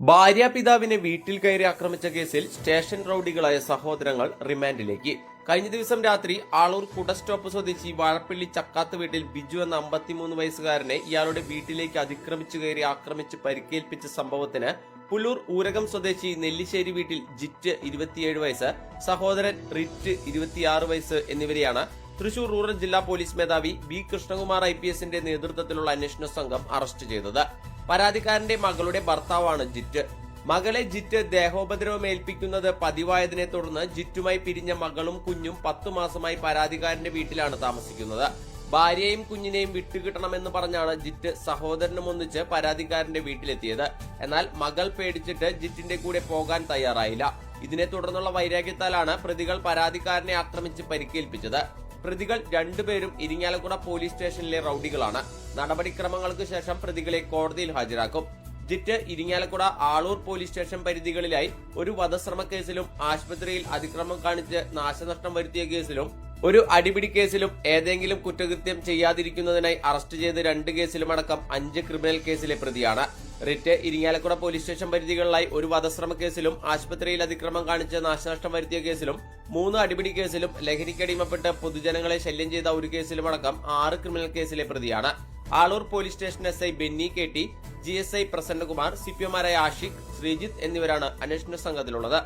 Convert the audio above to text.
ഭാര്യാപിതാവിനെ വീട്ടിൽ കയറി ആക്രമിച്ച കേസിൽ സ്റ്റേഷൻ റൌഡികളായ സഹോദരങ്ങൾ റിമാൻഡിലേക്ക്. കഴിഞ്ഞ ദിവസം രാത്രി ആളൂർ കുട സ്റ്റോപ്പ് സ്വദേശി വാഴപ്പള്ളി ചക്കാത്ത് വീട്ടിൽ ബിജു എന്ന അമ്പത്തിമൂന്ന് വയസ്സുകാരനെ ഇയാളുടെ വീട്ടിലേക്ക് അതിക്രമിച്ചു കയറി ആക്രമിച്ച് പരിക്കേൽപ്പിച്ച സംഭവത്തിന് പുലൂർ ഊരകം സ്വദേശി നെല്ലിശ്ശേരി വീട്ടിൽ ജിറ്റ് ഇരുപത്തിയേഴ് വയസ്സ് സഹോദരൻ റിറ്റ് ഇരുപത്തിയാറ് വയസ്സ് എന്നിവരെയാണ് തൃശൂർ റൂറൽ ജില്ലാ പോലീസ് മേധാവി ബി കൃഷ്ണകുമാർ ഐ നേതൃത്വത്തിലുള്ള അന്വേഷണ സംഘം അറസ്റ്റ് ചെയ്തത്. പരാതിക്കാരന്റെ മകളുടെ ഭർത്താവാണ് ജിറ്റ്. മകളെ ജിറ്റ് ദേഹോപദ്രവം ഏൽപ്പിക്കുന്നത് പതിവായതിനെ തുടർന്ന് ജിറ്റുമായി പിരിഞ്ഞ മകളും കുഞ്ഞും പത്തു മാസമായി പരാതിക്കാരന്റെ വീട്ടിലാണ് താമസിക്കുന്നത്. ഭാര്യയും കുഞ്ഞിനെയും വിട്ടുകിട്ടണമെന്ന് പറഞ്ഞാണ് ജിറ്റ് സഹോദരനും ഒന്നിച്ച് പരാതിക്കാരന്റെ വീട്ടിലെത്തിയത്. എന്നാൽ മകൾ പേടിച്ചിട്ട് ജിറ്റിന്റെ കൂടെ പോകാൻ തയ്യാറായില്ല. ഇതിനെ തുടർന്നുള്ള വൈരാഗ്യത്താലാണ് പ്രതികൾ പരാതിക്കാരനെ ആക്രമിച്ച് പരിക്കേൽപ്പിച്ചത്. പ്രതികൾ രണ്ടുപേരും ഇരിങ്ങാലക്കുട പോലീസ് സ്റ്റേഷനിലെ റൌഡികളാണ്. നടപടിക്രമങ്ങൾക്ക് ശേഷം പ്രതികളെ കോടതിയിൽ ഹാജരാക്കും. ജിറ്റ് ഇരിങ്ങാലക്കുട ആളൂർ പോലീസ് സ്റ്റേഷൻ പരിധികളിലായി ഒരു വധശ്രമ കേസിലും ആശുപത്രിയിൽ അതിക്രമം കാണിച്ച് നാശനഷ്ടം വരുത്തിയ കേസിലും ഒരു അടിപിടി കേസിലും ഏതെങ്കിലും കുറ്റകൃത്യം ചെയ്യാതിരിക്കുന്നതിനായി അറസ്റ്റ് ചെയ്ത് രണ്ട് കേസിലുമടക്കം അഞ്ച് ക്രിമിനൽ കേസിലെ പ്രതിയാണ്. റിറ്റ് ഇരിങ്ങാലക്കുട പോലീസ് സ്റ്റേഷൻ പരിധികളിലായി ഒരു വധശ്രമ കേസിലും ആശുപത്രിയിൽ അതിക്രമം കാണിച്ച് നാശനഷ്ടം വരുത്തിയ കേസിലും മൂന്ന് അടിപിടി കേസിലും ലഹരിക്കടിമപ്പെട്ട് പൊതുജനങ്ങളെ ശല്യം ചെയ്ത ഒരു കേസിലുമടക്കം ആറ് ക്രിമിനൽ കേസിലെ പ്രതിയാണ്. Aloor police station S I Benny K T G S I Prasannakumar C Ashiq Sreejith എന്നിവരാണ് അന്വേഷണ സംഘത്തിലുള്ളത്.